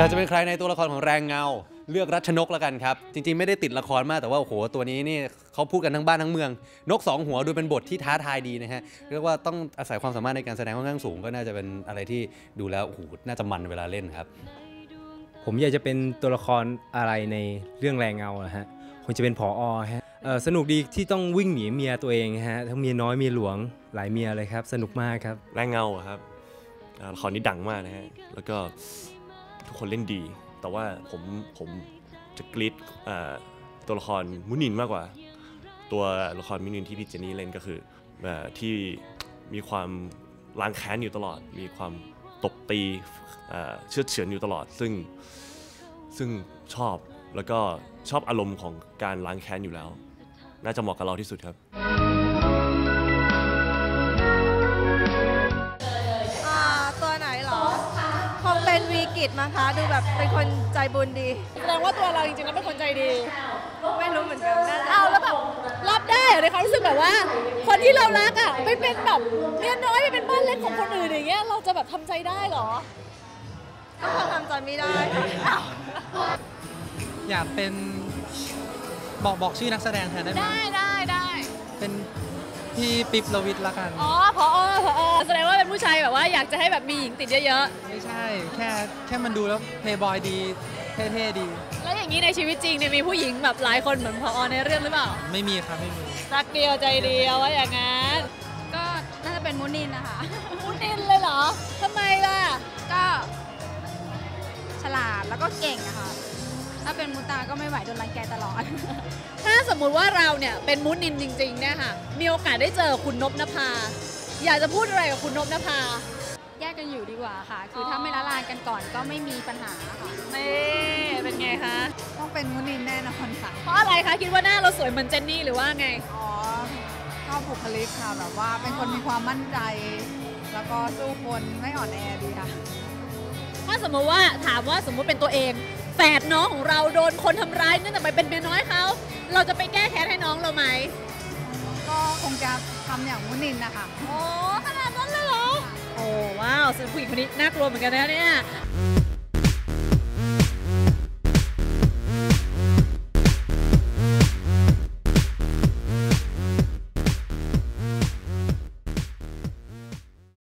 อยากจะเป็นใครในตัวละครของแรงเงา เลือกรัชนกแล้วกันครับ จริงๆ ไม่ได้ติดละครมากแต่ว่าโอ้โหตัวนี้นี่เขาพูดกันทั้งบ้านทั้งเมือง นกสองหัวดูเป็นบทที่ท้าทายดีนะฮะเรียกว่าต้องอาศัยความสามารถในการแสดงค่อนข้างสูง ก็น่าจะเป็นอะไรที่ดูแล้วโอ้โหน่าจะมันเวลาเล่นครับ ผมอยากจะเป็นตัวละครอะไรในเรื่องแรงเงาอะฮะคงจะเป็นผอฮะเอ่อสนุกดีที่ต้องวิ่งหนีเมียตัวเองฮะทั้งเมียน้อยเมียหลวงหลายเมียเลยครับ สนุกมากครับแรงเงาอะครับอ่าละครนี้ดังมากนะฮะแล้วก็ ทุกคนเล่นดี แต่ว่าผมผมจะกรีดตัวละครมุนินมากกว่า ตัวละครมุนินที่พี่เจนี่เล่นก็คืออที่มีความล้างแค้นอยู่ตลอด มีความตบตีเชือเฉือนอยู่ตลอด ซึ่งซึ่งชอบแล้วก็ชอบอารมณ์ของการล้างแค้นอยู่แล้ว น่าจะเหมาะกับเราที่สุดครับ กิตมั้งคะ ดูแบบเป็นคนใจบุญดีแสดงว่าตัวเราจริงๆแล้วเป็นคนใจดี ไม่รู้เหมือนกันน่าจะเอาแล้วแบบรับได้เหรอในความรู้สึกแบบว่า คนที่เรารักอะไม่เป็นแบบเมียน้อยไม่เป็นบ้านเล็กของคนอื่นอย่างเงี้ยเราจะแบบทำใจได้เหรอ ก็คงทำใจไม่ได้อยากเป็นบอกบอกชื่อนักแสดงแทนได้ไหมได้ได้ได้เป็นพี่ปิ๊บลวิทย์ละกัน อ๋อพอ พอแสดงว่าเป็นผู้ชายแบบว่าอยากจะให้แบบมีหญิงติดเยอะไม่ใช่ แค่แค่มันดูแล้วเพย์บอยดี เท่ๆดี ๆ แล้วอย่างนี้ในชีวิตจริงเนี่ยมีผู้หญิงแบบหลายคนเหมือนพอในเรื่องหรือเปล่า ไม่มีครับไม่มี รักเดียวใจเดียวว่าอย่างนั้น ก็น่าจะเป็นมุนินนะคะ มุนินเลยเหรอทำไมล่ะ ก็ฉลาดแล้วก็เก่งอะค่ะ ถ้าเป็นมุตาก็ไม่ไหวโดนรังแกตลอด ถ้าสมมุติว่าเราเนี่ยเป็นมุนินจริงๆเนี่ยค่ะ มีโอกาสได้เจอคุณนบนภา อยากจะพูดอะไรกับคุณนบนภาแยกกันอยู่ดีกว่าค่ะ คือถ้าไม่ละลานกันก่อนก็ไม่มีปัญหาค่ะนี่เป็นไงคะต้องเป็นมุนินแน่นอนค่ะ เพราะอะไรคะคิดว่าหน้าเราสวยเหมือนเจนนี่หรือว่าไงอ๋อชอบบุคลิกค่ะแบบว่าเป็นคนมีความมั่นใจ แล้วก็สู้คนไม่อ่อนแอดีค่ะ ถ้าสมมติว่าถามว่าสมมุติเป็นตัวเองแฝดน้องของเราโดนคนทำร้ายเนื่องจากไปเป็นเมียน้อยเขาเราจะไปแก้แค้นให้น้องเราไหมก็ค งจะทำอย่างมุนินนะคะ โอ้ขนาดนั้นเลยเหรอ โอ้ว้าวสุดผู้หญิงคนนี้น่ากลัวเหมือนกันนะเนี่ย